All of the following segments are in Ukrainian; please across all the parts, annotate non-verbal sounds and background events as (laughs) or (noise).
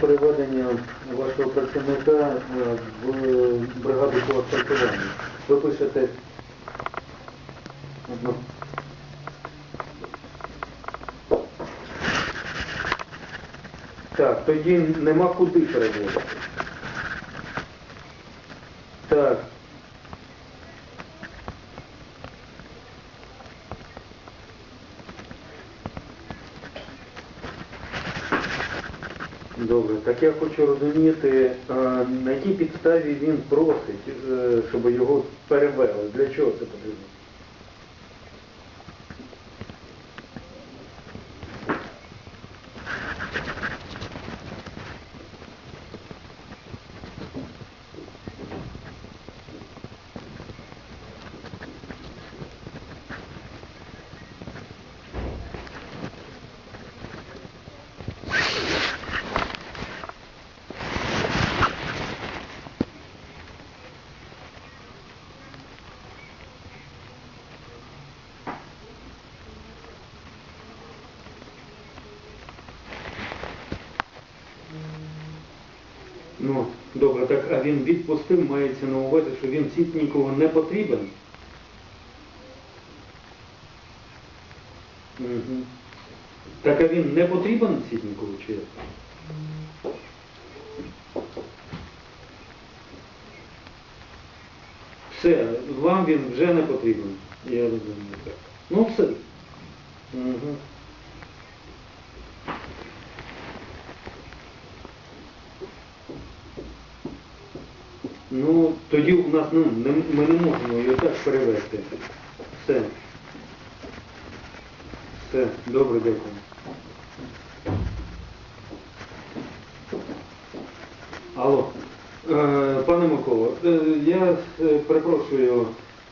переведення вашого працівника е, в бригаду по асфальтуванню. Ви пишете одну. Так, тоді нема куди переводити. Так. Добре, так я хочу розуміти, е, на якій підставі він просить, е, щоб його перевели. Для чого це потрібно? Ну, добре, так, а він відпустив, мається на увазі, що він Сітнікову не потрібен? Угу. Так, а він не потрібен Сітнікову чи як? Все, вам він вже не потрібен. Я розумію так. Ну все. Угу. Ну, тоді у нас ну, не, ми не можемо його так перевести. Все. Все, добре, дякую. Алло. Е, пане Микола, е, я е, перепрошую,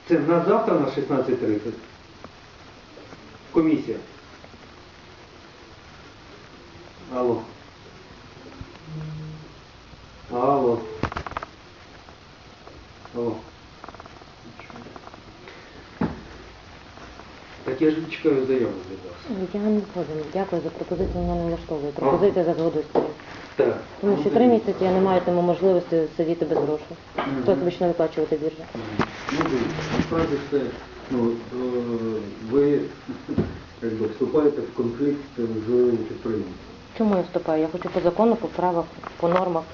це на завтра на 16.30? Комісія. Алло. Алло. Так я ж чекаю заяву від вас. Я не згоден. Дякую за пропозицію, мене не влаштовує. Пропозиція за згодою сторін. Так. Тому що три місяці я не матиму можливості сидіти без грошей. Мгм. Хто почне виплачувати біржа? Ну, дивіться, насправді це, ну, е, ви (laughs) якби, вступаєте в конфлікт з підприємством. Чому я вступаю? Я хочу по закону, по правах, по нормах,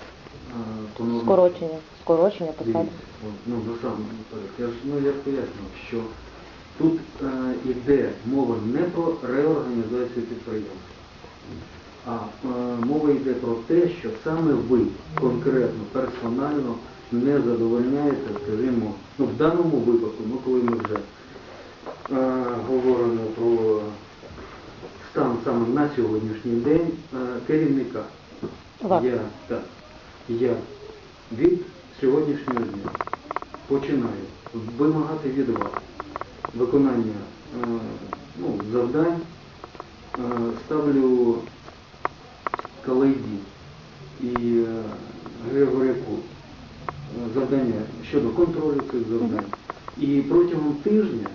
А, то, ну, скорочення, скорочення посади. Дивіться, ну, насамперед, я ж, ну, я пояснював, що тут е, йде мова не про реорганізацію підприємства, а е, мова йде про те, що саме ви конкретно, персонально не задовольняєте, скажімо, ну, в даному випадку, ну, коли ми вже е, говоримо про стан саме на сьогоднішній день е, керівника. Я, так, я від сьогоднішнього дня починаю вимагати від вас виконання е, ну, завдань, е, ставлю Калайді і е, Григоряку завдання щодо контролю цих завдань. І протягом тижня,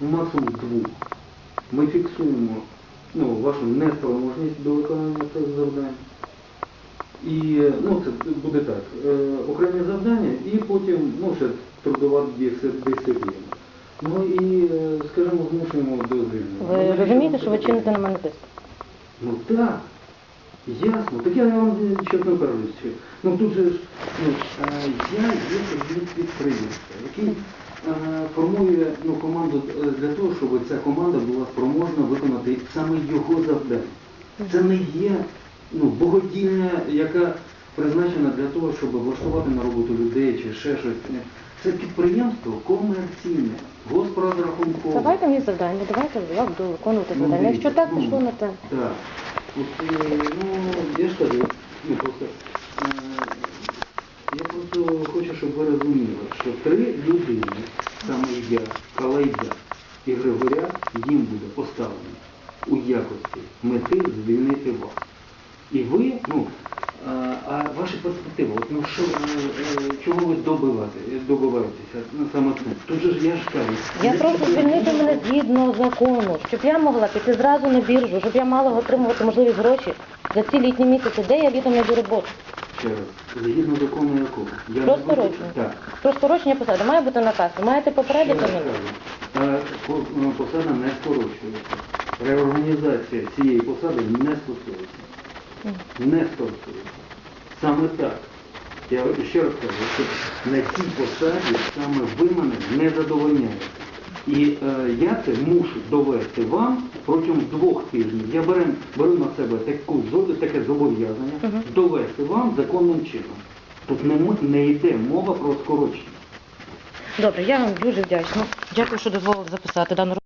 максимум двох, ми фіксуємо ну, вашу неспроможність до виконання цих завдань. І ну, це буде так, окремі завдання і потім ну, ще трудова дисципліна. Ну і, е, скажімо, змушуємо до звільнення. Ви Ну, розумієте, що ви чините на мене тиск? Ну так, ясно. Так я вам не кажу. що- Ну тут же ж, ну, е, я є керівник підприємства, який е, формує ну, команду е, для того, щоб ця команда була спроможна виконати саме його завдання. Це не є ну, богодільня, яка призначена для того, щоб влаштувати на роботу людей чи ще щось. Це підприємство комерційне, госпрозрахункове. Давайте мені завдання, давайте я буду виконувати Ну, завдання. Якщо так, ну, пішло на те. Так. От, е, ну, я ж кажу, ну, просто, е, я просто хочу, щоб ви розуміли, що три людини, саме я, Калайда і Григоря, їм буде поставлено у якості мети звільнити вас. І ви, ну, А, ваші перспективи, от, ну що, е, е, чого ви добиваєтеся ну, саме цим? Тут же ж я ж кажу. Я прошу звільнити мене згідно закону, щоб я могла піти зразу на біржу, щоб я мала отримувати можливість гроші за ці літні місяці, де я літом знайду роботу. Ще раз, згідно закону якого? Я Про не буду-. Так. Про скорочення посади має бути наказ. Ви маєте попередити мене. е, по- е, посада не скорочується. Реорганізація цієї посади не стосується. Не стосується. Саме так. Я ще раз кажу, що на цій посаді саме ви мене не задовольняєте. І е, я це мушу довести вам протягом двох тижнів. Я беру, беру на себе таку, таке зобов'язання Мгм. довести вам законним чином. Тут не, не йде мова про скорочення. Добре, я вам дуже вдячна. Дякую, що дозволили записати дану